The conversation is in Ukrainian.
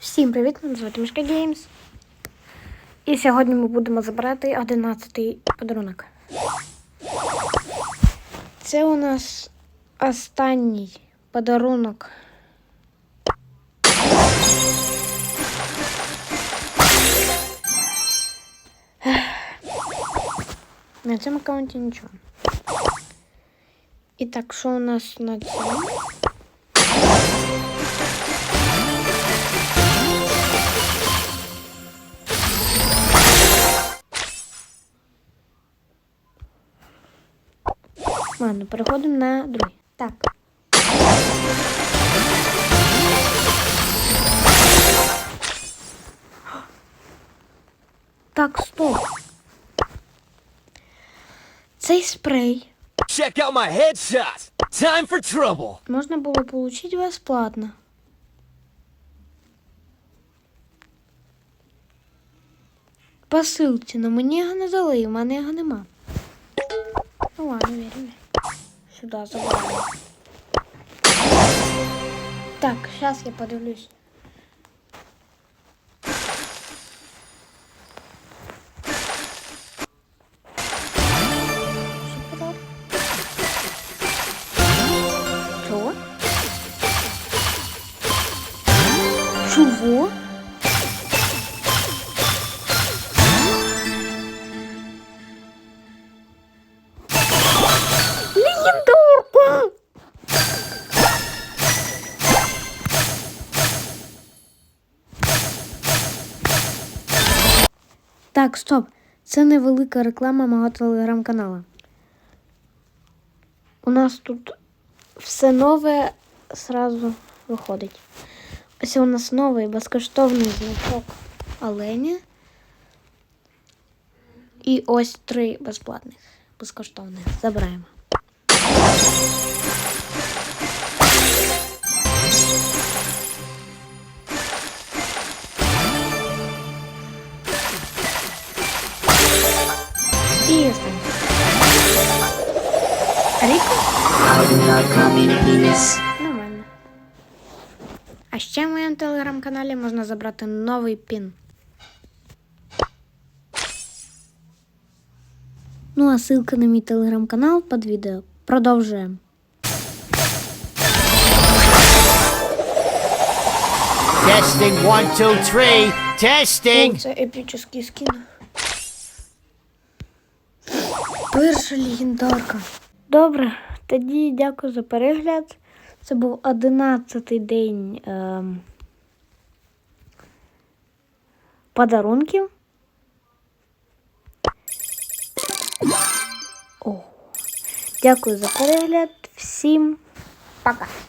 Всім привіт! Мене звати Мішка Геймс. І сьогодні ми будемо забирати 11-й подарунок. Це у нас останній подарунок. На цьому аккаунті нічого. І так, що у нас на цьому? Ладно, переходимо на другий. Так. Так, стоп. Цей спрей Check out my headshot. Time for trouble. можна було получить безплатно. По ссылці, но мені його не дали, в мене його нема. Ну ладно, віримо. Сюди забираємо. Так, зараз я подивлюсь. Що подав? Чого? Так, стоп. Це невелика реклама мого телеграм-каналу. У нас тут все нове сразу виходить. Ось у нас новий безкоштовний значок оленя. І ось три безплатних безкоштовних. Забираємо. І останній. Ріко? Нормально. А ще в моєму телеграм-каналі можна забрати новий пін. Ну а ссылка на мій телеграм-канал під відео. Продовжуємо. Testing one, two, three. О, Testing. це епічний скін. Перша легендарка. Добре, тоді дякую за перегляд. Це був 11-й день ем, подарунків. Дякую за перегляд. Всім пока.